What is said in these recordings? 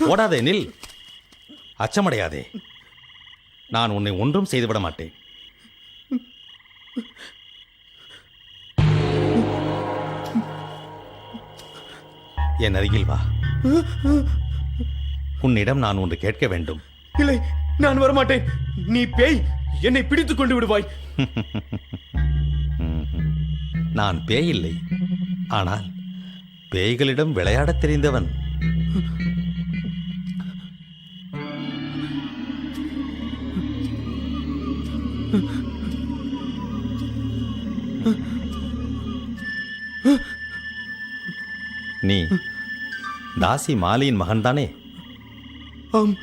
ஓடாதே நில் அச்சமடையாதே. நான் உன்னை ஒன்றும் செய்துவிட மாட்டேன். என் அருகில் வா. உன்னிடம் நான் ஒன்று கேட்க வேண்டும். இல்லை நான் வரமாட்டேன். நீ பேய் என்னை பிடித்துக் கொண்டு விடுவாய். நான் பேயில்லை ஆனால் பேய்களிடம் விளையாடத் தெரிந்தவன். நீ தாசி மாலியின் மகன்தானே? ஆம்.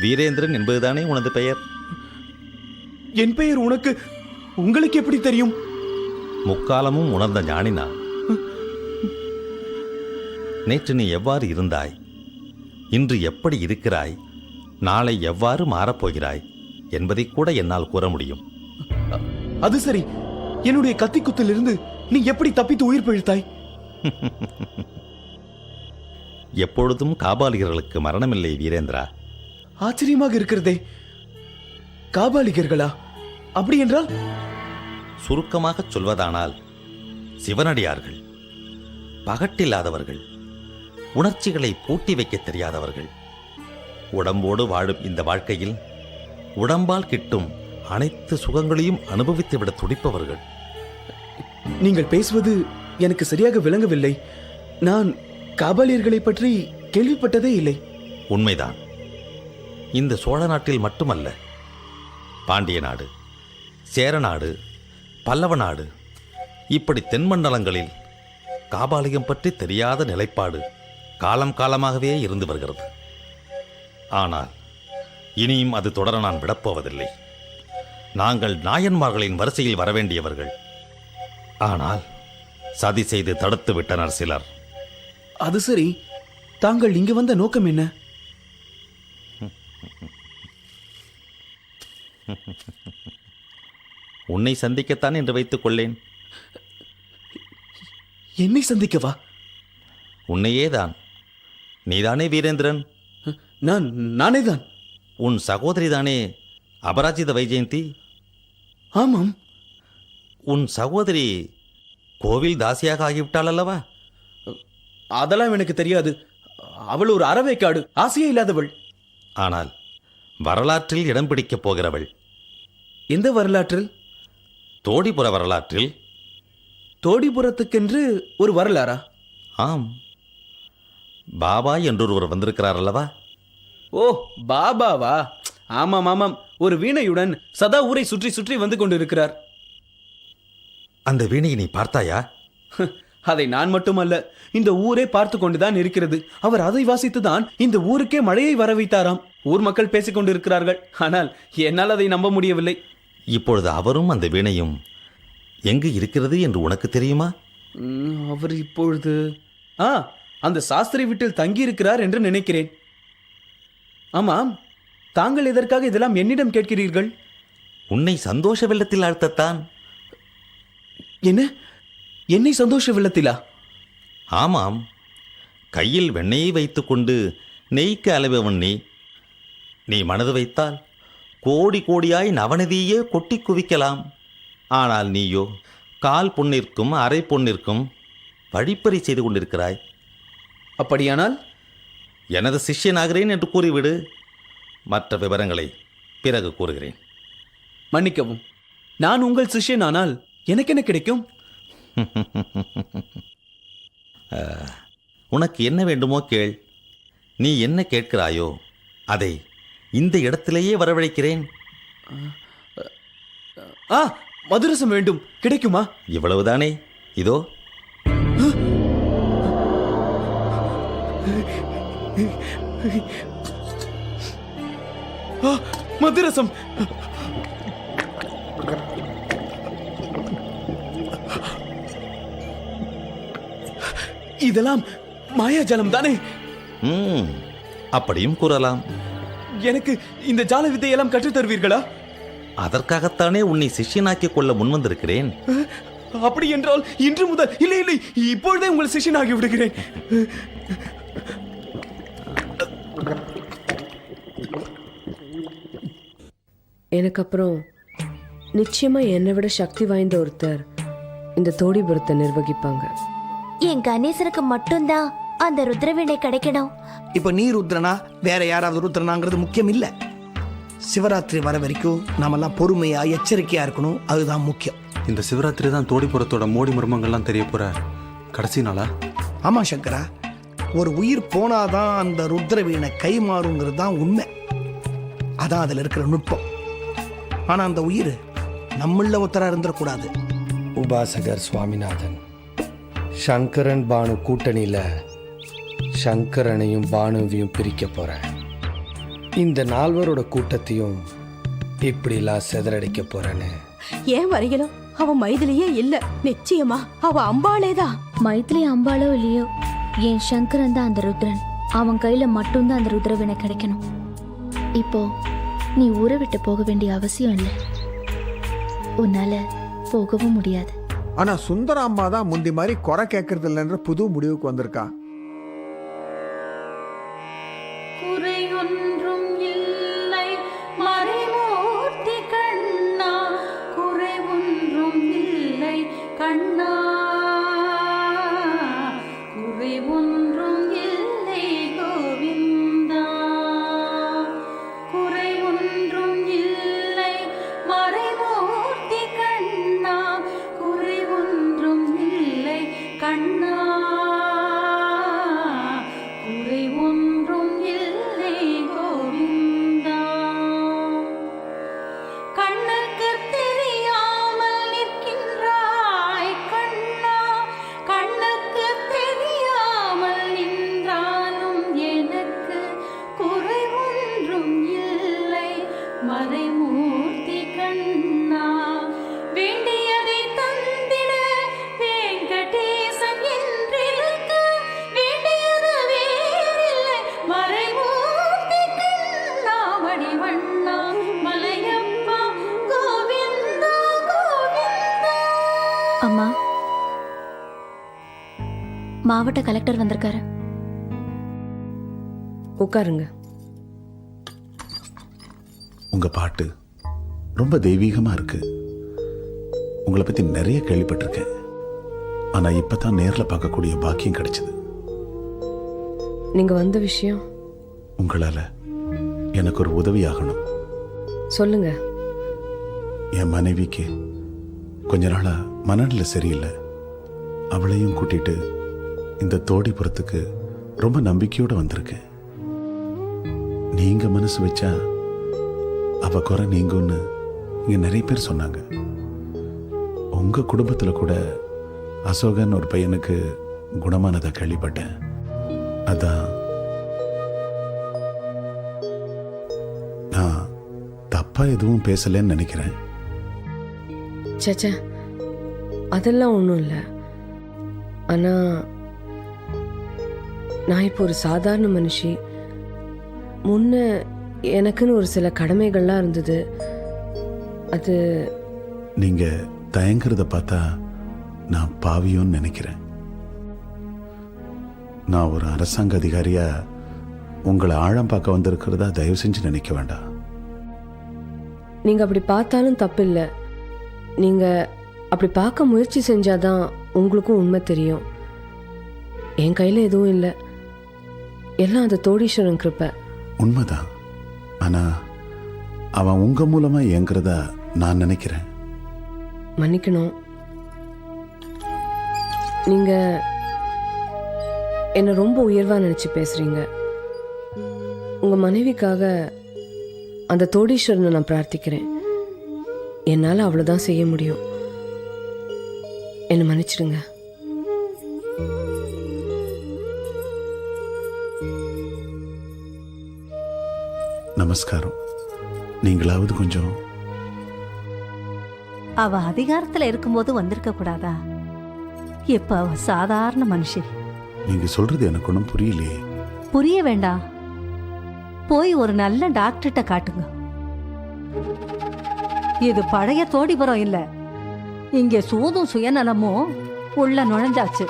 வீரேந்திரன் என்பதுதானே உனது பெயர்? என் பெயர் உனக்கு உங்களுக்கு எப்படி தெரியும்? முக்காலமும் உணர்ந்த ஞானினா? நேற்று நீ எவ்வாறு இருந்தாய்? இன்று எப்படி இருக்கிறாய்? நாளை எவ்வாறு மாறப்போகிறாய்? என்பதை கூட என்னால் கூற முடியும். அது சரி. என்னுடைய கத்திக்குத்திலிருந்து நீ எப்படி தப்பித்து உயிர் பிழைத்தாய்? எப்பொழுதும் காபாலிகர்களுக்கு மரணமில்லை வீரேந்திரா. ஆச்சரியமாக இருக்கிறதே. காபாலிகர்களா? அப்படி என்றால்? சுருக்கமாகச் சொல்வதானால் சிவனடியார்கள் பகட்டில்லாதவர்கள் உணர்ச்சிகளை பூட்டி வைக்கத் தெரியாதவர்கள் உடம்போடு வாழும் இந்த வாழ்க்கையில் உடம்பால் கிட்டும் அனைத்து சுகங்களையும் அனுபவித்துவிட துடிப்பவர்கள். நீங்கள் பேசுவது எனக்கு சரியாக விளங்கவில்லை. நான் காபாலியர்களை பற்றி கேள்விப்பட்டதே இல்லை. உண்மைதான். இந்த சோழ நாட்டில் மட்டுமல்ல பாண்டிய நாடு சேர நாடு பல்லவ நாடு இப்படி தென்மண்டலங்களில் காபாலிகம் பற்றி தெரியாத நிலைப்பாடு காலம் காலமாகவே இருந்து வருகிறது. ஆனால் இனியும் அது தொடர நான் விடப்போவதில்லை. நாங்கள் நாயன்மார்களின் வரிசையில் வரவேண்டியவர்கள். ஆனால் சதி செய்து தடுத்து விட்டனர் சிலர். அது சரி. தாங்கள் இங்கு வந்த நோக்கம் என்ன? உன்னை சந்திக்கத்தான் என்று வைத்துக் கொள்ளேன். என்னை சந்திக்கவா? உன்னையே தான் நீதானே வீரேந்திரன்? நான் நானே தான் உன் சகோதரிதானே அபராஜித வைஜெயந்தி? ஆமாம். உன் சகோதரி கோவில் தாசியாக ஆகிவிட்டாள் அல்லவா அதெல்லாம் எனக்கு தெரியாது. அவள் ஒரு அறவைக்காடு ஆசையே இல்லாதவள். ஆனால் வரலாற்றில் இடம் பிடிக்கப் போகிறவள். எந்த வரலாற்றில்? தோடிபுர வரலாற்றில். தோடிபுரத்துக்கென்று ஒரு வரலாறா? ஆம். பாபா என்றொருவர் வந்திருக்கிறார் அல்லவா? ஓ பாபாவா? ஆமாம் ஆமாம். ஒரு வீணையுடன் சதா ஊரை சுற்றி சுற்றி வந்து கொண்டிருக்கிறார். அந்த வீணையை நீ பார்த்தாயா? அதை நான் மட்டுமல்ல இந்த ஊரே பார்த்து கொண்டுதான் இருக்கிறது. அவர் அதை வாசித்துதான் இந்த ஊருக்கே மழையை வர வைத்தாராம் ஊர் மக்கள் பேசிக் கொண்டிருக்கிறார்கள். ஆனால் என்னால் அதை நம்ப முடியவில்லை. இப்பொழுது அவரும் அந்த வீணையும் எங்கு இருக்கிறது என்று உனக்கு தெரியுமா? ம், அவர் இப்பொழுது ஆ அந்த சாஸ்திரி வீட்டில் தங்கியிருக்கிறார் என்று நினைக்கிறேன். ஆமாம். தாங்கள் எதற்காக இதெல்லாம் என்னிடம் கேட்கிறீர்கள்? உன்னை சந்தோஷ வெள்ளத்தில் ஆழ்த்தத்தான் என்ன? என்னை சந்தோஷ வெள்ளத்திலா? ஆமாம். கையில் வெண்ணெயை வைத்துக்கொண்டு நெய்க்கு அலைபவன் நீ? நீ மனது வைத்தால் கோடி கோடியாய் நவநிதியே கொட்டி குவிக்கலாம். ஆனால் நீயோ கால் பொன்னிற்கும் அரை பொன்னிற்கும் வழிப்பறி செய்து கொண்டிருக்கிறாய். அப்படியானால்? எனது சிஷ்யனாகிறேன் என்று கூறிவிடு. மற்ற விவரங்களை பிறகு கூறுகிறேன். மன்னிக்கவும் நான் உங்கள் சிஷ்யனானால் எனக்கு என்ன கிடைக்கும் உனக்கு என்ன வேண்டுமோ கேள். நீ என்ன கேட்கிறாயோ அதை இந்த இடத்திலேயே வரவழைக்கிறேன். ஆ மதுரசம் வேண்டும். கிடைக்குமா? இவ்வளவுதானே? இதோ. மதுரசம். இதெல்லாம் மாயாஜாலம் தானே? அப்படியும் கூறலாம். எனக்கு இந்த ஜால வித்தையெல்லாம் கற்றுத் தருவீர்களா? அதற்காகத்தானே உன்னை சிஷ்யனாக்கிக் கொள்ள முன்வந்திருக்கிறேன் அப்படி என்றால் இன்று முதல் இல்லை இல்லை இப்பொழுதே உங்கள் சிஷ்யனாகி விடுகிறேன். எனக்கு அப்புறம் நிச்சயமா என்னை விட சக்தி வாய்ந்த ஒருத்தர் இந்த தோடிபுரத்தை நிர்வகிப்பாங்க. என் கணேசனுக்கு மட்டும்தான் அந்த ருத்ரவீணை கிடைக்கணும். இப்போ நீ ருத்ரனா வேற யாராவது ருத்ரனாங்கிறது முக்கியம் இல்லை சிவராத்திரி வர வரைக்கும் நாமெல்லாம் பொறுமையா எச்சரிக்கையா இருக்கணும். அதுதான் முக்கியம். இந்த சிவராத்திரி தான் தோடிப்புறத்தோட மோடி மர்மங்கள்லாம் தெரிய போற கடைசி நாளா? ஆமா சங்கரா. ஒரு உயிர் போனாதான் அந்த ருத்ர வீணை கை மாறுங்கிறது தான் உண்மை. அதான் அதில் இருக்கிற நுட்பம். ஆனா அந்த உயிர் நம்மள ஒருத்தரா இருந்துடக்கூடாது உபாசகர் சுவாமிநாதன் சங்கரன் பானு கூட்டணியில் சங்கரனையும் பானுவையும் பிரிக்க போகிறேன் இந்த நால்வரோட கூட்டத்தையும் இப்படிலாம் சிதறடிக்க போகிறேன்னு ஏன் வரையிலும்? அவ மைதிலியே இல்ல. நிச்சயமா அவ அம்பாளேதான் மைத்திலி அம்பாளோ இல்லையோ? என் சங்கரன் தான் அந்த ருத்ரன்? அவன் கையில மட்டும்தான் அந்த ருத்ரவீணை கிடைக்கணும். இப்போ நீ ஊரை விட்டு போக வேண்டிய அவசியம் இல்லை. உன்னால போகவும் முடியாது. ஆனா சுந்தர அம்மா தான் முந்தி மாதிரி குறை கேட்கறது இல்லைன்ற புது முடிவுக்கு வந்திருக்கா. அம்மா. மாவட்ட கலெக்டர் வந்திருக்காரு. உட்காருங்க. உங்க பாட்டு ரொம்ப தெய்வீகமா இருக்கு. உங்களை பத்தி நிறைய கேள்விப்பட்டிருக்கேன். ஆனா இப்பதான் நேர்ல பார்க்கக்கூடிய பாக்கியம் கிடைச்சது. நீங்க வந்த விஷயம். உங்களால எனக்கு ஒரு உதவி ஆகணும். சொல்லுங்க. என் மனைவிக்கு கொஞ்ச நாளா மனநிலை சரியில்லை. அவளையும் கூட்டிட்டு இந்த தோடிபுரத்துக்கு ரொம்ப நம்பிக்கையோட வந்திருக்கேன் நீங்க மனசு வச்சா அவ குறை நீங்கும்னு இங்க நிறைய பேர் சொன்னாங்க. உங்க குடும்பத்துல கூட அசோகன் ஒரு பையனுக்கு குணமானதை கேள்விப்பட்டேன். அதான் நான் தப்பா எதுவும் பேசலன்னு நினைக்கிறேன். சச்சா அதெல்லாம் ஒன்றும் இல்லை. ஆனால் நான் இப்போ ஒரு சாதாரண மனுஷி. முன்ன எனக்குன்னு ஒரு சில கடமைகள்லாம் இருந்தது. அது நீங்க தயங்குறத பார்த்தா நான் பாவியோன்னு நினைக்கிறேன். நான் ஒரு அரசாங்க அதிகாரியா உங்களை ஆழம் பார்க்க வந்திருக்கிறதா தயவு செஞ்சு நினைக்க வேண்டாம். நீங்கள் அப்படி பார்த்தாலும் தப்பில்லை. நீங்கள் அப்படி பார்க்க முயற்சி செஞ்சாதான் உங்களுக்கும் உண்மை தெரியும். என் கையில் எதுவும் இல்லை. எல்லாம் அந்த தோடீஸ்வரன் கிருப்பை உண்மைதான். ஆனா அவன் உங்க மூலமா இயங்குறதா நான் நினைக்கிறேன். மன்னிக்கணும். நீங்க என்னை ரொம்ப உயர்வா நினைச்சு பேசுறீங்க. உங்க மனைவிக்காக அந்த தோடீஸ்வரனை நான் பிரார்த்திக்கிறேன். என்னால் அவ்வளோதான் செய்ய முடியும். என்னை மன்னிச்சிடுங்க. நமஸ்காரம். நீங்களாவது கொஞ்சம் அவ அதிகாரத்துல இருக்கும்போது வந்திருக்க கூடாதா? இப்ப அவ சாதாரண மனுஷி. நீங்க சொல்றது எனக்கு ஒன்றும் புரியலையே. புரிய வேண்டாம். போய் ஒரு நல்ல டாக்டர்கிட்ட காட்டுங்க. இது பழைய தோடிபுரம் இல்ல. இங்கே சூதும் சுயநலமும் உள்ள நுழைஞ்சாச்சு.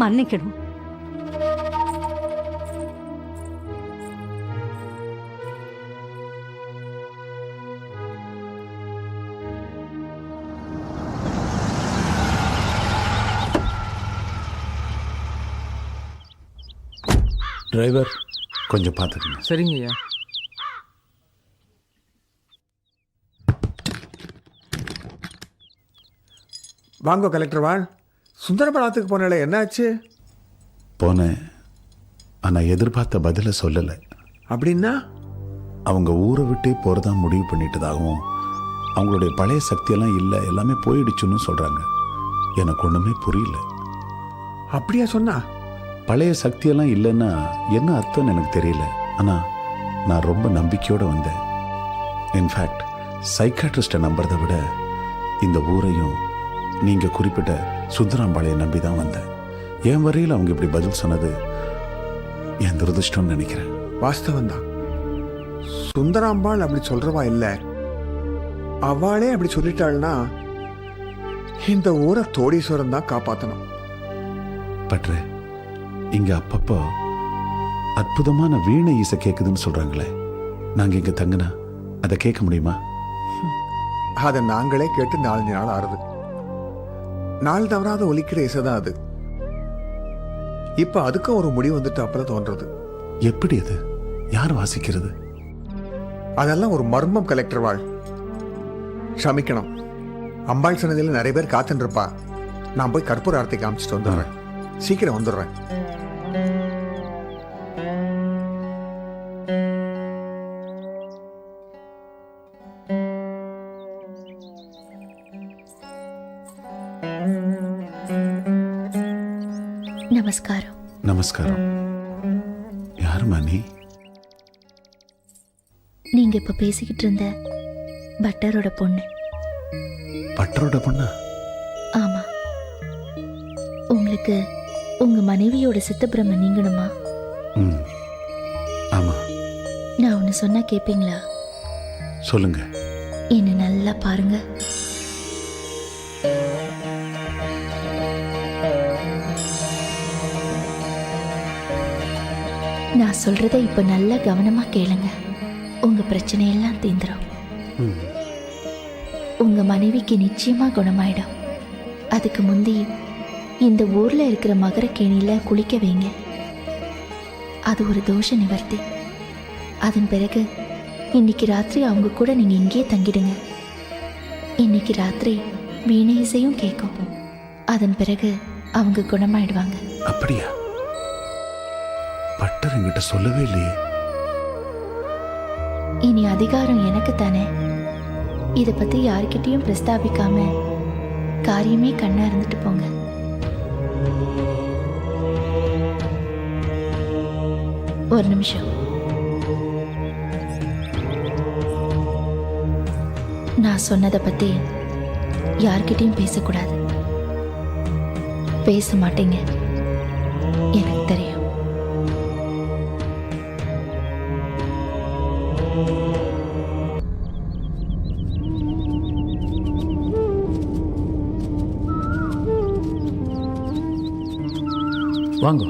மன்னிக்கணும். டிரைவர் கொஞ்சம் பார்த்துக்கங்க. சரிங்கய்யா. வாங்கோ கலெக்டர் வாழ். சுந்தரபுரத்துக்கு போனால என்னாச்சு? போனேன் ஆனால் எதிர்பார்த்த பதிலை சொல்லலை. அப்படின்னா? அவங்க ஊரை விட்டே போகிறதா முடிவு பண்ணிட்டதாகவும் அவங்களுடைய பழைய சக்தியெல்லாம் இல்லை எல்லாமே போயிடுச்சுன்னு சொல்கிறாங்க எனக்கு ஒன்றுமே புரியல. அப்படியா சொன்னா? பழைய சக்தியெல்லாம் இல்லைன்னா என்ன அர்த்தம்னு எனக்கு தெரியல. ஆனால் நான் ரொம்ப நம்பிக்கையோடு வந்தேன். இன்ஃபேக்ட் சைக்காட்ரிஸ்ட்டை நம்புறதை விட இந்த ஊரையும் நீங்கள் குறிப்பிட்ட சுந்தராம்பாளையை நம்பி தான் வந்தேன். என் வரையில் அவங்க இப்படி பதில் சொன்னது என் துரதிர்ஷ்டம்னு நினைக்கிறேன். வாஸ்தவம் தான் சுந்தராம்பாள் அப்படி சொல்றவா இல்ல. அவளே அப்படி சொல்லிட்டாள்னா இந்த ஊரை தோடீஸ்வரன் தான் காப்பாத்தணும். பற்று இங்கே அப்பப்போ அற்புதமான வீணை இசை கேட்குதுன்னு சொல்கிறாங்களே நாங்கள் இங்கே தங்கினா அதை கேட்க முடியுமா? அதை நாங்களே கேட்டு நாலஞ்சு நாள் ஆறுது. நாள் தவறாத ஒலிக்கிற இசைதான் அது. இப்ப அதுக்கும் ஒரு முடிவு வந்துட்டு அப்புறம் தோன்றது. எப்படி அது? யார் வாசிக்கிறது? அதெல்லாம் ஒரு மர்மம் கலெக்டர் வாழ். க்ஷமிக்கணும். அம்பாள் சன்னதியில் நிறைய பேர் காத்துன்னு இருப்பா நான் போய் கற்பூர ஆரத்தை காமிச்சிட்டு வந்துடுறேன். சீக்கிரம் வந்துடுறேன். நமஸ்காரம் நமஸ்காரம் யாரும்மா நீ நீங்க இப்ப பேசிக்கிட்டு இருந்த பட்டரோட பொண்ணு பட்டரோட பொண்ணா ஆமா உங்களுக்கு உங்க மனைவியோட சித்தப்பிரம நீங்கணுமா ம் ஆமாம் நான் ஒன்னு சொன்னா கேப்பீங்களா சொல்லுங்க என்ன நல்லா பாருங்க நான் சொல்றத இப்ப நல்லா கவனமா கேளுங்க. உங்க பிரச்சனையெல்லாம் தீந்துரும். உங்க மனைவிக்கு நிச்சயமா குணமாயிடும். அதுக்கு முந்தி இந்த ஊர்ல இருக்கிற மகரக்கேணியில குளிக்க வைங்க. அது ஒரு தோஷ நிவர்த்தி. அதன் பிறகு இன்னைக்கு ராத்திரி அவங்க கூட நீங்க இங்கேயே தங்கிடுங்க. இன்னைக்கு ராத்திரி வீணை இசையும் கேட்கும். அதன் பிறகு அவங்க குணமாயிடுவாங்க. அப்படியா? டாக்டர் என்கிட்ட சொல்லவே இல்லையே. இனி அதிகாரம் எனக்கு தானே. இதை பத்தி யார்கிட்டயும் பிரஸ்தாபிக்காம காரியமே கண்ணா இருந்துட்டு போங்க. ஒரு நிமிஷம். நான் சொன்னதை பத்தி யார்கிட்டயும் பேசக்கூடாது. பேச மாட்டேங்க. எனக்கு தெரியும். வாங்க.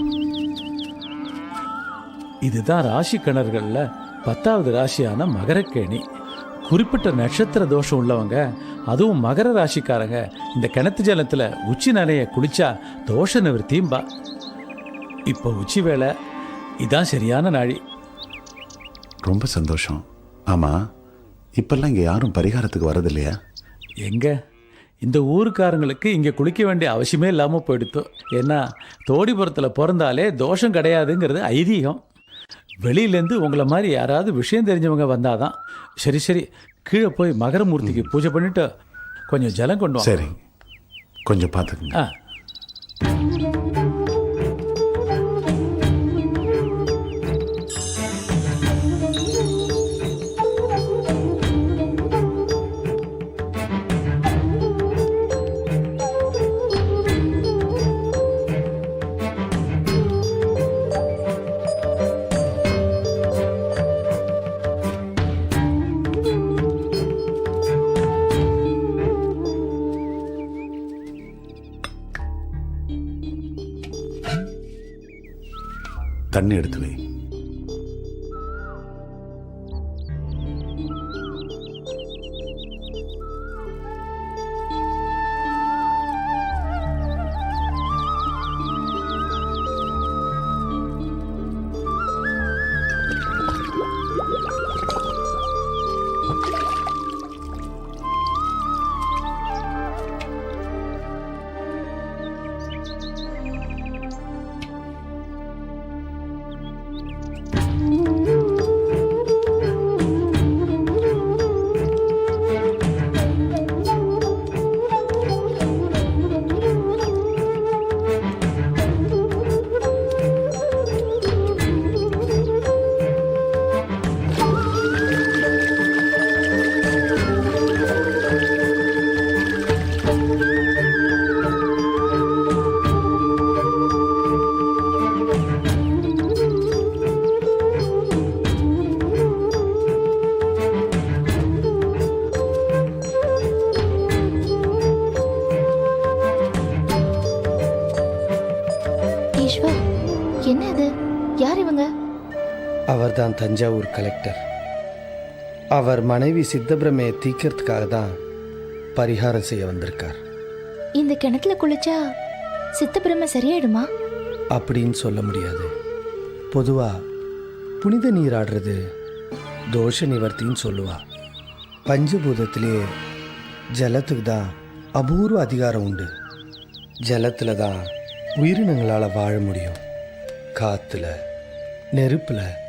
இதுதான் ராசி கிணறுகள்ல பத்தாவது ராசியான மகரக்கேணி. குறிப்பிட்ட நட்சத்திர தோஷம் உள்ளவங்க அதுவும் மகர ராசிக்காரங்க இந்த கிணத்து ஜலத்துல உச்சி நனைய குளிச்சா தோஷ நிவர்த்தியும்பா. இப்போ உச்சி வேளை இதான் சரியான நாழி. ரொம்ப சந்தோஷம். ஆமா இப்பெல்லாம் இங்க யாரும் பரிகாரத்துக்கு வரதில்லையா? எங்க? இந்த ஊருக்காரங்களுக்கு இங்கே குளிக்க வேண்டிய அவசியமே இல்லாமல் போயிடுத்து. ஏன்னா தோடிபுரத்தில் பிறந்தாலே தோஷம் கிடையாதுங்கிறது ஐதீகம். வெளியிலேருந்து உங்களை மாதிரி யாராவது விஷயம் தெரிஞ்சவங்க வந்தாதான் சரி சரி கீழே போய் மகரமூர்த்திக்கு பூஜை பண்ணிட்டு கொஞ்சம் ஜலம் கொண்டு சரி கொஞ்சம் பார்த்துக்குங்க. ஆ. தண்ணி எடுத்து வை. அவர்தான் தஞ்சாவூர் கலெக்டர். அவர் மனைவி சித்தபிரமையை தீக்கிறதுக்காக தான் பரிகாரம் செய்ய வந்திருக்கார். இந்த கிணத்துல குளிச்சா சித்தப்பிரம சரியாயிடுமா? அப்படின்னு சொல்ல முடியாது. பொதுவா புனித நீராடுறது தோஷ நிவர்த்தின்னு சொல்லுவா. பஞ்சபூதத்திலேயே ஜலத்துக்கு தான் அபூர்வ அதிகாரம் உண்டு. ஜலத்தில் தான் உயிரினங்களால் வாழ முடியும். காற்றுல நெருப்பில்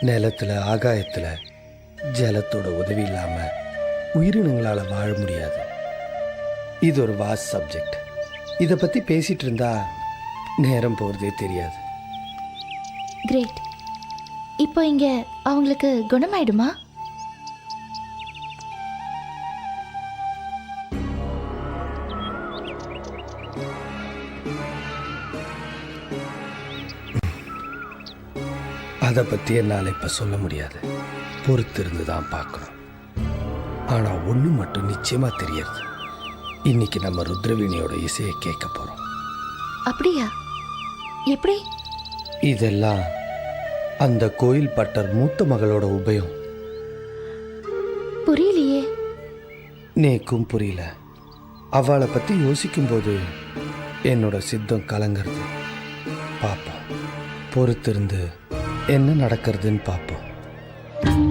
நிலத்தில் ஆகாயத்தில் ஜலத்தோட உதவி இல்லாமல் உயிரினங்களால் வாழ முடியாது. இது ஒரு வாஸ் சப்ஜெக்ட் இதை பற்றி பேசிகிட்டு இருந்தா நேரம் போகிறதே தெரியாது. கிரேட் இப்போ இங்கே அவங்களுக்கு குணமாயிடுமா? அதை பற்றி என்னால் இப்போ சொல்ல முடியாது. பொறுத்திருந்து தான் பார்க்கணும். ஆனால் ஒன்று மட்டும் நிச்சயமாக தெரியறது. இன்னைக்கு நம்ம ருத்ரவீணியோட இசையை கேட்க போகிறோம் அப்படியா? எப்படி? இதெல்லாம் அந்த கோயில் பட்டர் மூத்த மகளோட உபயம். புரியலையே. நேக்கும் புரியல. அவளை பற்றி யோசிக்கும்போது என்னோட சித்தம் கலங்கிறது. பார்ப்போம் பொறுத்திருந்து என்ன நடக்கிறதுன்னு பார்ப்போம்.